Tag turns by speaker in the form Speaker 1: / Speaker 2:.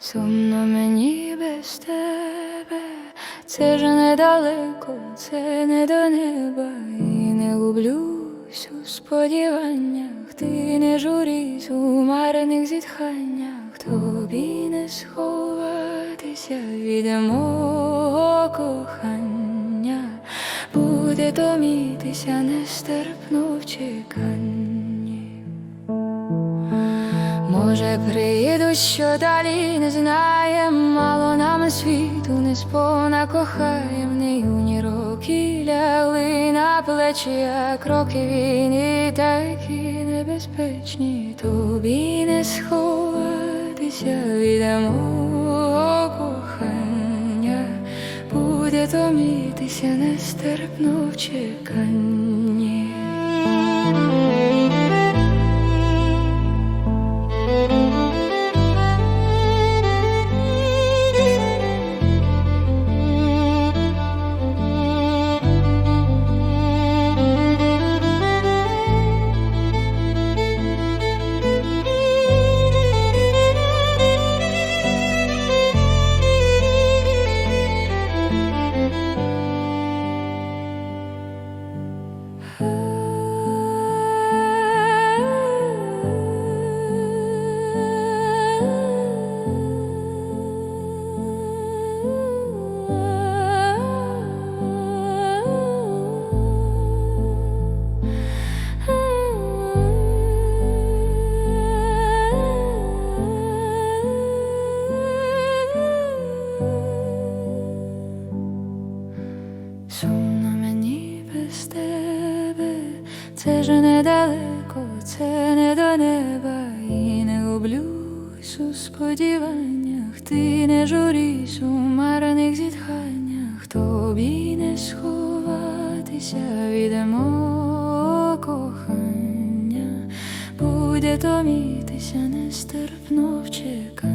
Speaker 1: Сумно мені без тебе, це ж недалеко, це не до неба і не гублюсь у сподіваннях, ти не журись у марних зітханнях, тобі не сховатися відемо. Буде томітися нестерпно в чеканні. Може, приїду, що далі не знаєм, мало нам світу не сповна кохаєм, не юні роки лягли на плечі, як роки війни, такі небезпечні, тобі не сховатися від мого буде томітися нестерпно в чеканні. Сумно мені без тебе, це ж недалеко, це не до неба, і не гублюсь у сподіваннях, ти не журись у марних зітханнях, тобі не сховатися від мого кохання, буде томітися нестерпно в чеканні.